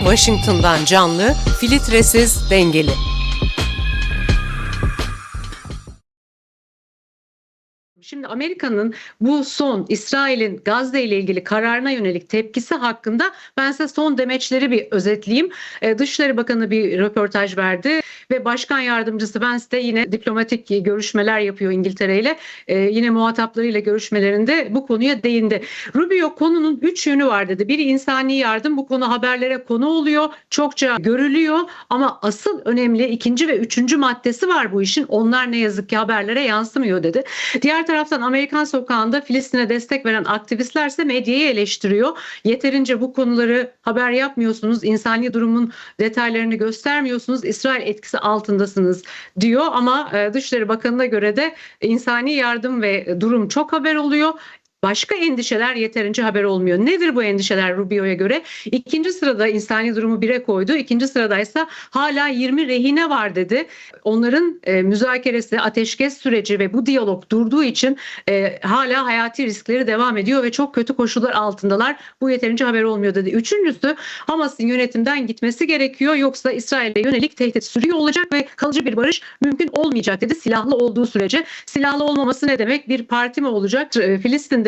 Washington'dan canlı, filtresiz, dengeli. Şimdi Amerika'nın bu son İsrail'in Gazze ile ilgili kararına yönelik tepkisi hakkında ben size son demeçleri bir özetleyeyim. Ee, Dışişleri Bakanı bir röportaj verdi ve Başkan Yardımcısı Vance de yine diplomatik görüşmeler yapıyor İngiltere ile. Ee, yine muhataplarıyla görüşmelerinde bu konuya değindi. Rubio konunun üç yönü var dedi. Biri insani yardım bu konu haberlere konu oluyor. Çokça görülüyor ama asıl önemli ikinci ve üçüncü maddesi var bu işin. Onlar ne yazık ki haberlere yansımıyor dedi. Diğer taraftan Amerikan sokağında Filistin'e destek veren aktivistler ise medyayı eleştiriyor. Yeterince bu konuları haber yapmıyorsunuz, insani durumun detaylarını göstermiyorsunuz, İsrail etkisi altındasınız diyor. Ama e, Dışişleri Bakanı'na göre de insani yardım ve durum çok haber oluyor. Başka endişeler yeterince haber olmuyor. Nedir bu endişeler Rubio'ya göre? İkinci sırada insani durumu bire koydu. İkinci sıradaysa hala 20 rehine var dedi. Onların e, müzakeresi, ateşkes süreci ve bu diyalog durduğu için e, hala hayati riskleri devam ediyor ve çok kötü koşullar altındalar. Bu yeterince haber olmuyor dedi. Üçüncüsü Hamas'ın yönetimden gitmesi gerekiyor yoksa İsrail'e yönelik tehdit sürüyor olacak ve kalıcı bir barış mümkün olmayacak dedi. Silahlı olduğu sürece. Silahlı olmaması ne demek? Bir parti mi olacak? E,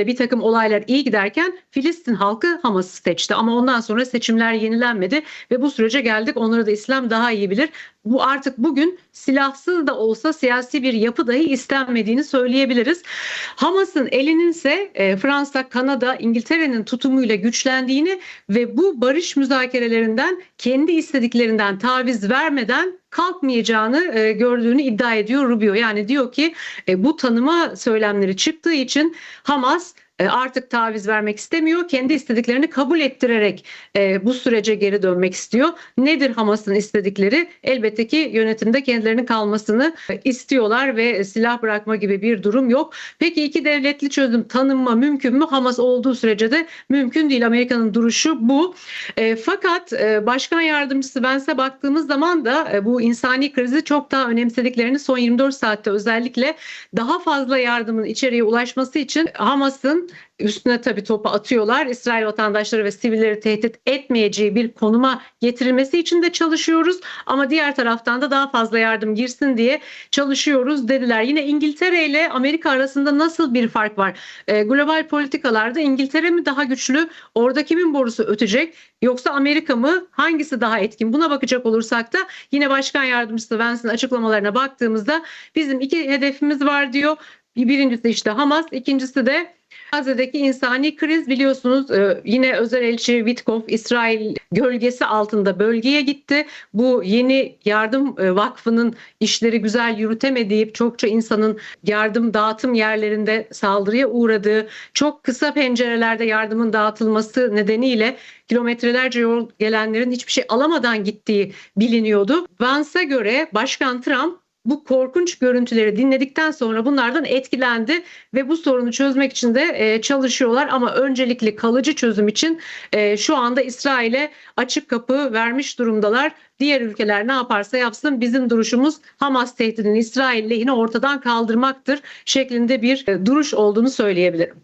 Filistin'de bir takım olaylar iyi giderken Filistin halkı Hamas'ı seçti. Ama ondan sonra seçimler yenilenmedi ve bu sürece geldik. Onları da İslam daha iyi bilir. Bu artık bugün silahsız da olsa siyasi bir yapı dahi istenmediğini söyleyebiliriz. Hamas'ın elinin ise e, Fransa, Kanada, İngiltere'nin tutumuyla güçlendiğini ve bu barış müzakerelerinden kendi istediklerinden taviz vermeden kalkmayacağını e, gördüğünü iddia ediyor Rubio. Yani diyor ki e, bu tanıma söylemleri çıktığı için Hamas artık taviz vermek istemiyor. Kendi istediklerini kabul ettirerek e, bu sürece geri dönmek istiyor. Nedir Hamas'ın istedikleri? Elbette ki yönetimde kendilerinin kalmasını e, istiyorlar ve silah bırakma gibi bir durum yok. Peki iki devletli çözüm tanınma mümkün mü? Hamas olduğu sürece de mümkün değil. Amerika'nın duruşu bu. E, fakat e, başkan yardımcısı Vance'e baktığımız zaman da e, bu insani krizi çok daha önemsediklerini son 24 saatte özellikle daha fazla yardımın içeriye ulaşması için Hamas'ın üstüne tabii topu atıyorlar. İsrail vatandaşları ve sivilleri tehdit etmeyeceği bir konuma getirilmesi için de çalışıyoruz. Ama diğer taraftan da daha fazla yardım girsin diye çalışıyoruz dediler. Yine İngiltere ile Amerika arasında nasıl bir fark var? E, global politikalarda İngiltere mi daha güçlü? Orada kimin borusu ötecek? Yoksa Amerika mı? Hangisi daha etkin? Buna bakacak olursak da yine Başkan Yardımcısı Vance'in açıklamalarına baktığımızda bizim iki hedefimiz var diyor. Birincisi işte Hamas, ikincisi de Gazze'deki insani kriz biliyorsunuz e, yine özel elçi Witkoff İsrail gölgesi altında bölgeye gitti. Bu yeni yardım e, vakfının işleri güzel yürütemediği çokça insanın yardım dağıtım yerlerinde saldırıya uğradığı çok kısa pencerelerde yardımın dağıtılması nedeniyle kilometrelerce yol gelenlerin hiçbir şey alamadan gittiği biliniyordu. Vance'a göre Başkan Trump bu korkunç görüntüleri dinledikten sonra bunlardan etkilendi ve bu sorunu çözmek için de e, çalışıyorlar ama öncelikli kalıcı çözüm için e, şu anda İsrail'e açık kapı vermiş durumdalar. Diğer ülkeler ne yaparsa yapsın bizim duruşumuz Hamas tehdidini İsrail lehine ortadan kaldırmaktır şeklinde bir e, duruş olduğunu söyleyebilirim.